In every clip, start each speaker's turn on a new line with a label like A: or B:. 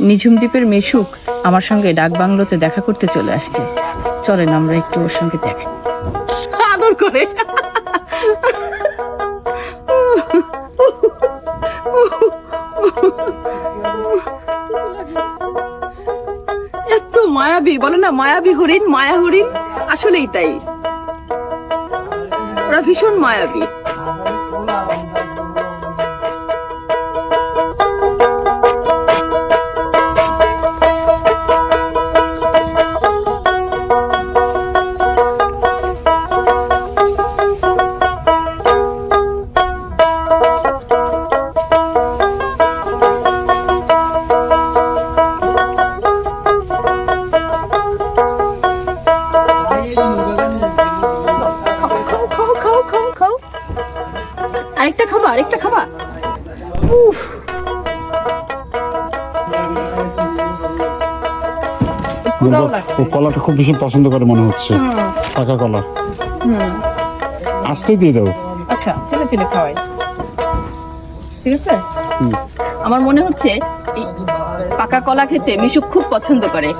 A: নিঝুম দ্বীপের মেশুক আমার সঙ্গে ডাক বাংলোতে দেখা করতে চলে আসছে। চলেন আমরা একটু ওর সঙ্গে দেখাই আদর করে। এত মায়াবী, বলে না, মায়াবী হরিণ, মায়া হরিণ? আসলেই তাই। ওরা ভীষণ মায়াবী।
B: ও কলাটা খুব বেশি পছন্দ করে মনে হচ্ছে। পাকা কলা।
A: আসতে
B: আসতেই দিয়ে দাও।
A: আচ্ছা ছেলে ছেলে খাওয়াই। ঠিক আছে। আমার মনে হচ্ছে পাকা কলা খেতে মিশুক খুব পছন্দ করে।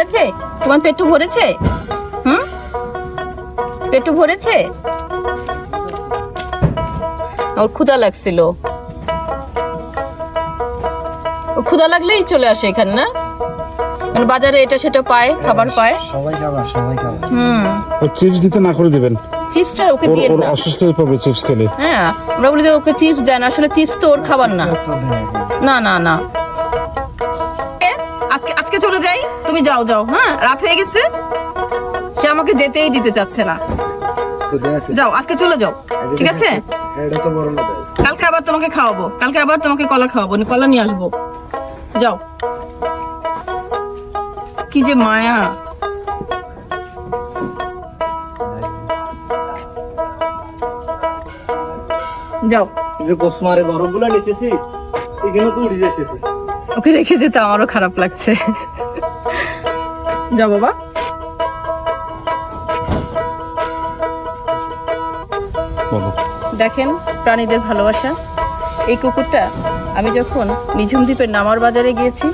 A: ভরেছে? তোমার পেটু ভরেছে? হুম? পেটু ভরেছে? ওর ক্ষুধা লাগছিল। ও ক্ষুধা লাগলেই চলে আসে এখানে না? মানে বাজারে এটা সেটা পায় খাবার পায়।
C: সবাই খাবার সবাই খাবার।
A: হুম।
B: ও চিপস দিতে না করে দেবেন?
A: চিপসটা ওকে দিয়ে
B: ওর অসুস্থ হয়ে পড়বে চিপস খেলে।
A: হ্যাঁ আমরা বলি যে ওকে চিপস দেন আসলে চিপস তো ওর খাবার না। না না না। আজকে আজকে চলে যাই? তুমি যাও যাও হ্যাঁ? রাত হয়ে গেছে। সে আমাকে যেতেই দিতে চাচ্ছে না। যাও আজকে চলে যাও। ঠিক আছে।
C: দেয়
A: কালকে আবার তোমাকে খাওয়াবো। কালকে আবার তোমাকে কলা খাওয়াবো নি, কলা নিয়ে আসব। যাও। কি যে মায়া। যাও।
D: যে কোসমারে বরফগুলো নিচেছি এখানে তো উঠে যেতেছে
A: ওকে রেখে যেতে আমারও খারাপ লাগছে। যাও বাবা।
B: বলো।
A: দেখেন প্রাণীদের ভালোবাসা। এই কুকুরটা আমি যখন নিঝুম দ্বীপের নামার বাজারে গিয়েছি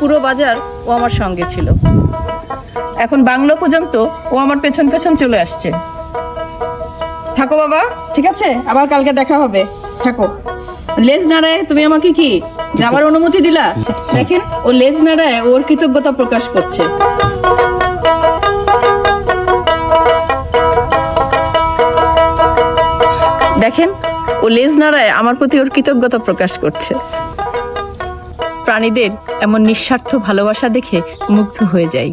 A: পুরো বাজার ও আমার সঙ্গে ছিল। এখন বাংলো পর্যন্ত ও আমার পেছন পেছন চলে আসছে। থাকো বাবা ঠিক আছে? আবার কালকে দেখা হবে। থাকো। লেজ নাড়ায়, তুমি আমাকে কি যাবার অনুমতি দিলা? দেখেন, ও লেজ নাড়ায়, ওর কৃতজ্ঞতা প্রকাশ করছে। দেখেন, ও লেজ নাড়ায়, আমার প্রতি ওর কৃতজ্ঞতা প্রকাশ করছে। প্রাণীদের এমন নিঃস্বার্থ ভালোবাসা দেখে মুগ্ধ হয়ে যাই